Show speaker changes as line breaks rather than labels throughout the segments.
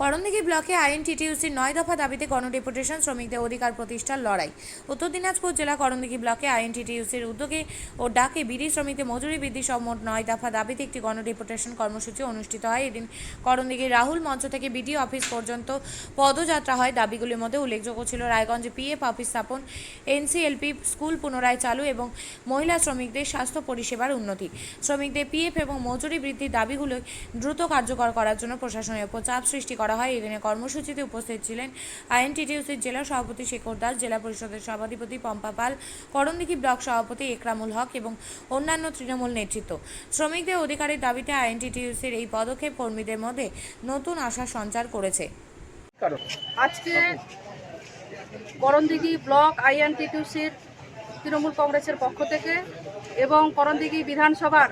করণদিঘি ব্লকে আইএনটিটিউসির নয় দফা দাবিতে গণডেপুটেশন শ্রমিকদের অধিকার প্রতিষ্ঠার লড়াই। উত্তর দিনাজপুর জেলা করণদিঘি ব্লকে আইএনটিটিউসির উদ্যোগে ও ডাকে বিড়ি শ্রমিকদের মজুরি বৃদ্ধি সহ মোট নয় দফা দাবিতে একটি গণডেপুটেশন কর্মসূচি অনুষ্ঠিত হয়। এদিন করণদিঘির রাহুল মঞ্চ থেকে বিডিও অফিস পর্যন্ত পদযাত্রা হয়। দাবিগুলির মধ্যে উল্লেখযোগ্য ছিল রায়গঞ্জে পিএফ অফিস স্থাপন, এনসিএলপি স্কুল পুনরায় চালু এবং মহিলা শ্রমিকদের স্বাস্থ্য পরিষেবার উন্নতি। শ্রমিকদের পিএফ এবং মজুরি বৃদ্ধির দাবিগুলো দ্রুত কার্যকর করার জন্য প্রশাসনের উপর চাপ সৃষ্টি করা হয়। এদিনে কর্মসূচিতে উপস্থিত ছিলেন আইএনটিটিউসির জেলা সভাপতি শেখর দাস, জেলা পরিষদের সভাধিপতি পম্পা পাল, করণদিঘি ব্লক সভাপতি একরামুল হক এবং অন্যান্য তৃণমূল নেতৃত্ব। শ্রমিকদের অধিকারের দাবিতে আইএনটিটিউসির এই পদক্ষেপ কর্মীদের মধ্যে নতুন আশা সঞ্চার করেছে।
আজকে করণদিঘি ব্লক আইএনটিটিউসির তৃণমূল কংগ্রেসের পক্ষ থেকে এবং করণদিঘি বিধানসভার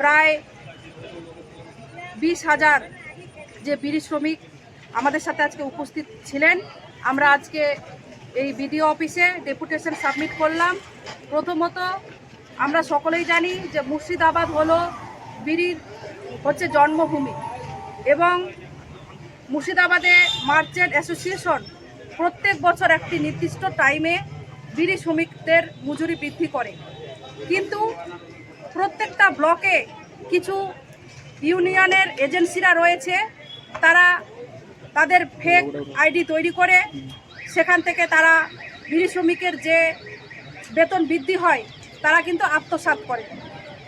প্রায় বিশ হাজার যে বিড়ি শ্রমিক আমাদের সাথে আজকে উপস্থিত ছিলেন, আমরা আজকে এই বিডিও অফিসে ডেপুটেশন সাবমিট করলাম। প্রথমত আমরা সকলেই জানি যে মুর্শিদাবাদ হলো বিড়ির হচ্ছে জন্মভূমি এবং মুর্শিদাবাদে মার্চেন্ট অ্যাসোসিয়েশন প্রত্যেক বছর একটি নির্দিষ্ট টাইমে বিড়ি শ্রমিকদের মজুরি বৃদ্ধি করে। কিন্তু প্রত্যেকটা ব্লকে কিছু ইউনিয়নের এজেন্সিরা রয়েছে তারা তাদের ফেক আইডি তৈরি করে, সেখান থেকে তারা বিড়ি শ্রমিকের যে বেতন বৃদ্ধি হয়, তারা কিন্তু আত্মসাৎ করে।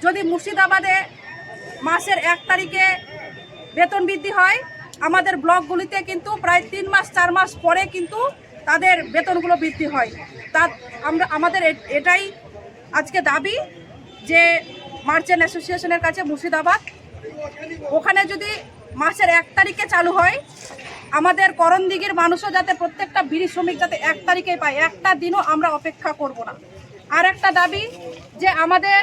যদি মুর্শিদাবাদে মাসের এক তারিখে বেতন বৃদ্ধি হয়, আমাদের ব্লকগুলিতে কিন্তু প্রায় তিন মাস, চার মাস পরে কিন্তু তাদের বেতনগুলো বৃদ্ধি হয়। তা আমরা, আমাদের এটাই আজকে দাবি যে মার্চেন্ট অ্যাসোসিয়েশনের কাছে মুর্শিদাবাদ। ওখানে যদি মাসের এক তারিখে চালু হয়। আমাদের করণদিঘির মানুষও যাতে প্রত্যেকটা বিড়ি শ্রমিক যাতে এক তারিখে পায়, একটা দিনও আমরা অপেক্ষা করব না। আর একটা দাবি যে আমাদের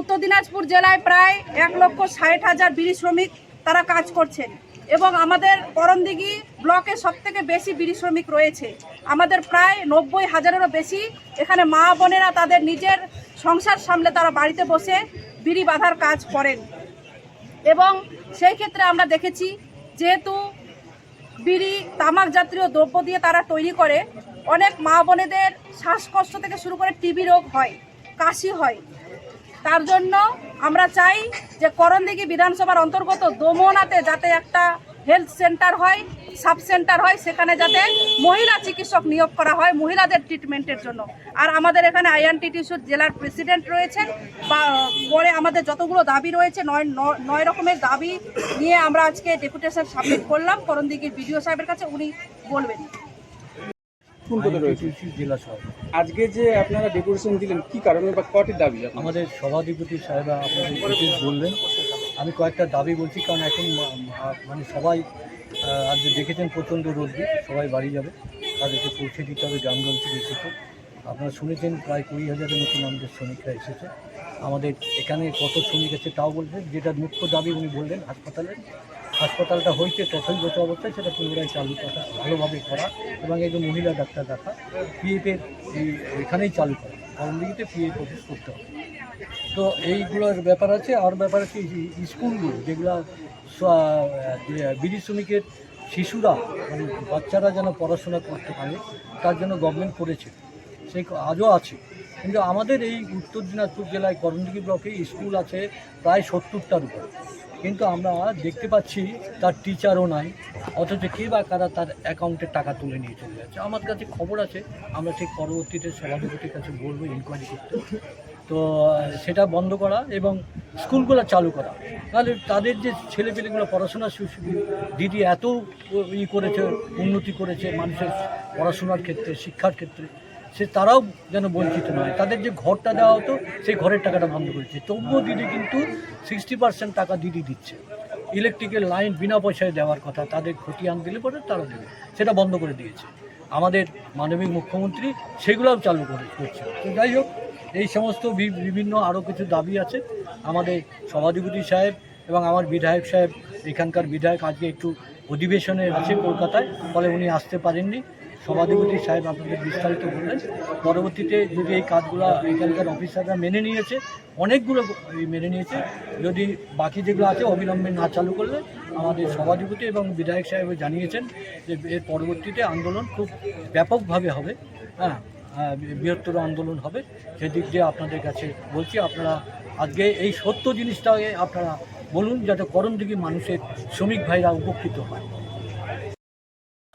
উত্তর দিনাজপুর জেলায় প্রায় এক লক্ষ ষাট হাজার বিড়ি শ্রমিক তারা কাজ করছেন এবং আমাদের করণদিঘি ব্লকে সব থেকে বেশি বিড়ি শ্রমিক রয়েছে। আমাদের প্রায় নব্বই হাজারেরও বেশি এখানে মা বোনেরা তাদের নিজের সংসার সামলে তারা বাড়িতে বসে বিড়ি বাঁধার কাজ করেন। এবং সেই ক্ষেত্রে আমরা দেখেছি যেহেতু বিড়ি, তামাক জাতীয় দ্রব্য দিয়ে তারা তৈরি করে, অনেক মা বোনেদের শ্বাসকষ্ট থেকে শুরু করে টিবি রোগ হয়, কাশি হয়। তার জন্য আমরা চাই যে করণদিঘি বিধানসভার অন্তর্গত দোমনাতে যাতে একটা হেলথ সেন্টার হয়, সাব সেন্টার হয়, সেখানে যাতে মহিলা চিকিৎসক নিয়োগ করা হয় মহিলাদের ট্রিটমেন্টের জন্য। আর আমাদের এখানে আইএনটিটিসির জেলার প্রেসিডেন্ট রয়েছেন বা পরে আমাদের যতগুলো দাবি রয়েছে নয় নয় রকমের দাবি নিয়ে আমরা আজকে ডেপুটেশন সাবমিট করলাম। করণদিঘির বিডিও সাহেবের কাছে উনি বলবেন।
কোন পদে রয়েছে?
জেলা সভাপতি।
আজকে যে আপনারা ডেপুটেশন দিলেন কি কারণে বা কটি দাবি
আমাদের সভাধিপতি সাহেবা আপনাদের বললেন। আমি কয়েকটা দাবি বলছি কারণ এখন মানে সবাই আহ, আজ দেখেছেন প্রচণ্ড রোদ্দু সবাই বাড়ি যাবে। তাদেরকে পৌঁছে দিতে হবে গ্রামগঞ্জ থেকে এসেছে। আপনারা শুনেছেন প্রায় কুড়ি হাজারের মতন আমাদের শ্রমিকরা এসেছে। আমাদের এখানে কত শ্রমিক আছে তাও বলছেন যেটা মুখ্য দাবি উনি বললেন হাসপাতালের হাসপাতালটা হয়েছে তথৈগত অবস্থায় সেটা পুনরায় চালু করা, ভালোভাবে করা এবং একজন মহিলা ডাক্তার রাখা পিএফের এখানেই চালু করা কারণ দিকে পিএফ অফিস করতে হবে। তো এইগুলোর ব্যাপার আছে, আর ব্যাপার আছে স্কুলগুলো, যেগুলো বিড়ি শ্রমিকের শিশুরা মানে বাচ্চারা যেন পড়াশোনা করতে পারে, তার জন্য গভর্নমেন্ট করেছে সেই আজও আছে। কিন্তু আমাদের এই উত্তর দিনাজপুর জেলায় করণদিঘি ব্লকে স্কুল আছে প্রায় সত্তরটার উপর। কিন্তু আমরা দেখতে পাচ্ছি তার টিচারও নাই, অথচ কে বা কারা তার অ্যাকাউন্টে টাকা তুলে নিয়ে চলে যাচ্ছে। আমার কাছে খবর আছে, আমরা ঠিক পরবর্তীতে সভাধিপতির কাছে বলব ইনকোয়ারি করতে। তো, সেটা বন্ধ করা এবং স্কুলগুলো চালু করা। তাহলে তাদের যে ছেলেপেলেগুলো পড়াশোনা শু- শু- দিদি এত ই করেছে, উন্নতি করেছে মানুষের পড়াশোনার ক্ষেত্রে, শিক্ষার ক্ষেত্রে সে তারাও যেন বঞ্চিত নয়। তাদের যে ঘরটা দেওয়া হতো, সেই ঘরের টাকাটা বন্ধ করেছে। তবুও দিদি কিন্তু সিক্সটি পার্সেন্ট টাকা দিদি দিচ্ছে। ইলেকট্রিকের লাইন বিনা পয়সায় দেওয়ার কথা, তাদের খতিয়ান দিলে পরে তারা দেবে। সেটা বন্ধ করে দিয়েছে। আমাদের মানবিক মুখ্যমন্ত্রী সেগুলোও চালু করে করছে। তো যাই হোক, এই সমস্ত বিভিন্ন আরও কিছু দাবি আছে। আমাদের সভাধিপতি সাহেব এবং আমার বিধায়ক সাহেব, এখানকার বিধায়ক আজকে একটু অধিবেশনে আছে কলকাতায়, ফলে উনি আসতে পারেননি। সভাধিপতি সাহেব আপনাদের বিস্তারিত বললেন পরবর্তীতে যদি এই কাজগুলো এখানকার অফিসাররা মেনে নিয়েছে, অনেকগুলো মেনে নিয়েছে, যদি বাকি যেগুলো আছে অবিলম্বে না চালু করলে আমাদের সভাধিপতি এবং বিধায়ক সাহেব জানিয়েছেন যে এর পরবর্তীতে আন্দোলন খুব ব্যাপকভাবে হবে হ্যাঁ বৃহত্তর আন্দোলন হবে। সেদিক দিয়ে আপনাদের কাছে বলছি, আপনারা আজকে এই সত্য জিনিসটাকে আপনারা বলুন, যাতে করণদিঘি মানুষের শ্রমিক ভাইরা উপকৃত হয়।